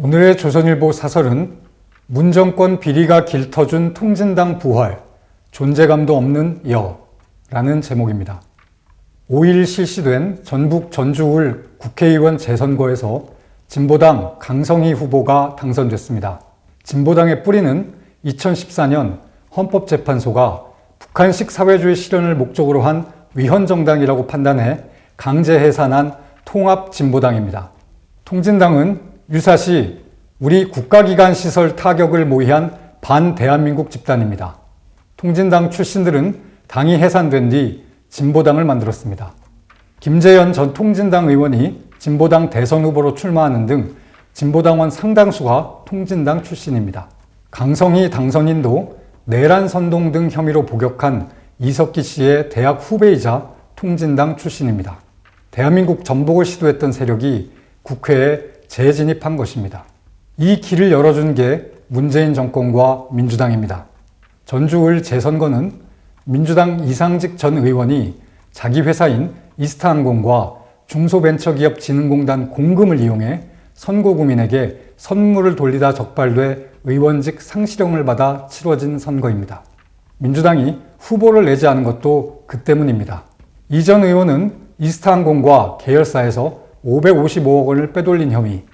오늘의 조선일보 사설은 문정권 비리가 길터준 통진당 부활, 존재감도 없는 여라는 제목입니다. 5일 실시된 전북 전주울 국회의원 재선거에서 진보당 강성희 후보가 당선됐습니다. 진보당의 뿌리는 2014년 헌법재판소가 북한식 사회주의 실현을 목적으로 한 위헌정당이라고 판단해 강제 해산한 통합진보당입니다. 통진당은 유사시 우리 국가기관 시설 타격을 모의한 반대한민국 집단입니다. 통진당 출신들은 당이 해산된 뒤 진보당을 만들었습니다. 김재현 전 통진당 의원이 진보당 대선 후보로 출마하는 등 진보당원 상당수가 통진당 출신입니다. 강성희 당선인도 내란 선동 등 혐의로 복역한 이석기 씨의 대학 후배이자 통진당 출신입니다. 대한민국 전복을 시도했던 세력이 국회에 재진입한 것입니다. 이 길을 열어준 게 문재인 정권과 민주당입니다. 전주을 재선거는 민주당 이상직 전 의원이 자기 회사인 이스타항공과 중소벤처기업진흥공단 공금을 이용해 선고구민에게 선물을 돌리다 적발돼 의원직 상실형을 받아 치러진 선거입니다. 민주당이 후보를 내지 않은 것도 그 때문입니다. 이 전 의원은 이스타항공과 계열사에서 555억 원을 빼돌린 혐의,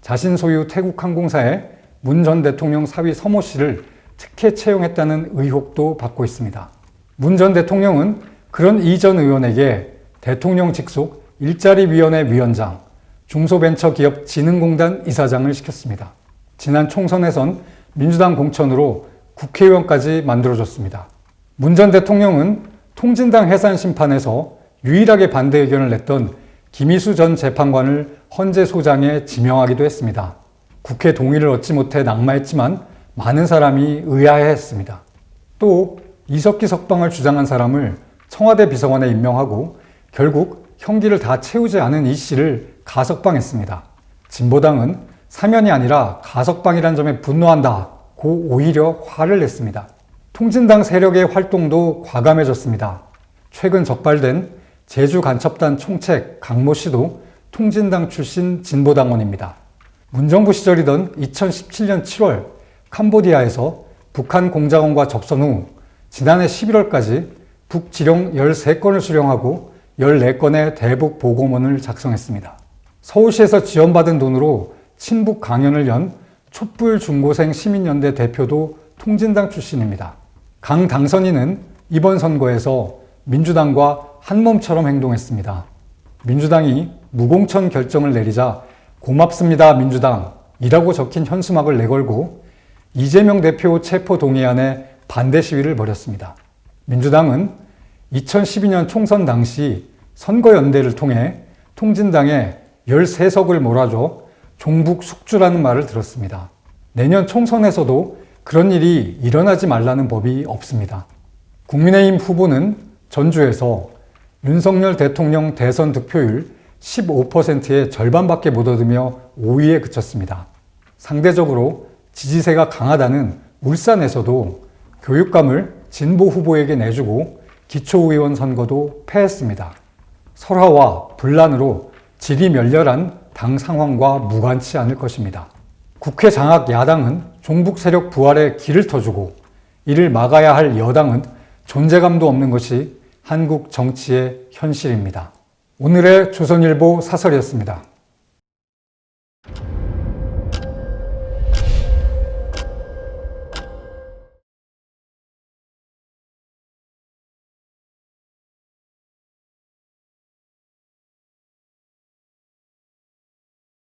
자신 소유 태국항공사에 문 전 대통령 사위 서모 씨를 특혜 채용했다는 의혹도 받고 있습니다. 문 전 대통령은 그런 이 전 의원에게 대통령 직속 일자리위원회 위원장, 중소벤처기업진흥공단 이사장을 시켰습니다. 지난 총선에선 민주당 공천으로 국회의원까지 만들어줬습니다. 문 전 대통령은 통진당 해산 심판에서 유일하게 반대 의견을 냈던 김희수 전 재판관을 헌재 소장에 지명하기도 했습니다. 국회 동의를 얻지 못해 낙마했지만 많은 사람이 의아해했습니다. 또 이석기 석방을 주장한 사람을 청와대 비서관에 임명하고 결국 형기를 다 채우지 않은 이 씨를 가석방했습니다. 진보당은 사면이 아니라 가석방이란 점에 분노한다. 고 오히려 화를 냈습니다. 통진당 세력의 활동도 과감해졌습니다. 최근 적발된 제주 간첩단 총책 강모 씨도 통진당 출신 진보당원입니다. 문정부 시절이던 2017년 7월 캄보디아에서 북한 공작원과 접선 후 지난해 11월까지 북지령 13건을 수령하고 14건의 대북 보고문을 작성했습니다. 서울시에서 지원받은 돈으로 친북 강연을 연 촛불 중고생 시민연대 대표도 통진당 출신입니다. 강 당선인은 이번 선거에서 민주당과 한 몸처럼 행동했습니다. 민주당이 무공천 결정을 내리자 고맙습니다 민주당 이라고 적힌 현수막을 내걸고 이재명 대표 체포 동의안에 반대 시위를 벌였습니다. 민주당은 2012년 총선 당시 선거연대를 통해 통진당에 13석을 몰아줘 종북 숙주라는 말을 들었습니다. 내년 총선에서도 그런 일이 일어나지 말라는 법이 없습니다. 국민의힘 후보는 전주에서 윤석열 대통령 대선 득표율 15%의 절반밖에 못 얻으며 5위에 그쳤습니다. 상대적으로 지지세가 강하다는 울산에서도 교육감을 진보 후보에게 내주고 기초의원 선거도 패했습니다. 설화와 분란으로 질이 멸렬한 당 상황과 무관치 않을 것입니다. 국회 장악 야당은 종북 세력 부활에 길을 터주고 이를 막아야 할 여당은 존재감도 없는 것이 한국 정치의 현실입니다. 오늘의 조선일보 사설이었습니다.